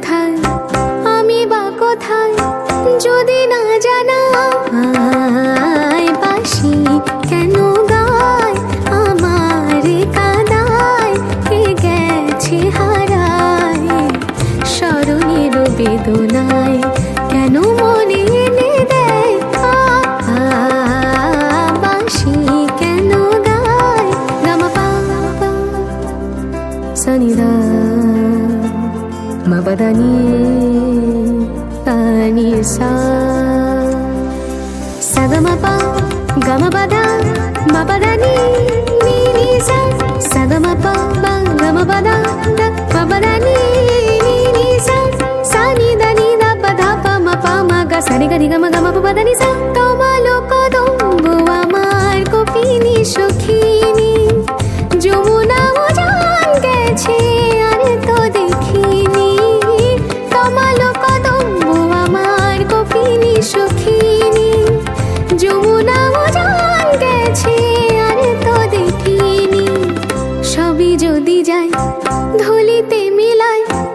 কোথায় আমি বা কোথায় যদি না জানা বাসি কেন গায় আমার কাদায় কে গেছে হারায় স্মরণের বেদনায় কেন মনে এনে দেয় বাসি কেন গায় গামা পা నీని సా. సగమప గమపద మపదని సగమప గమపద మపదని సని దని ద పద పమ పమ గ సని గని గమ గమ పదని సా. যমুনা জান যদি যায় ধুলিতে মিলায়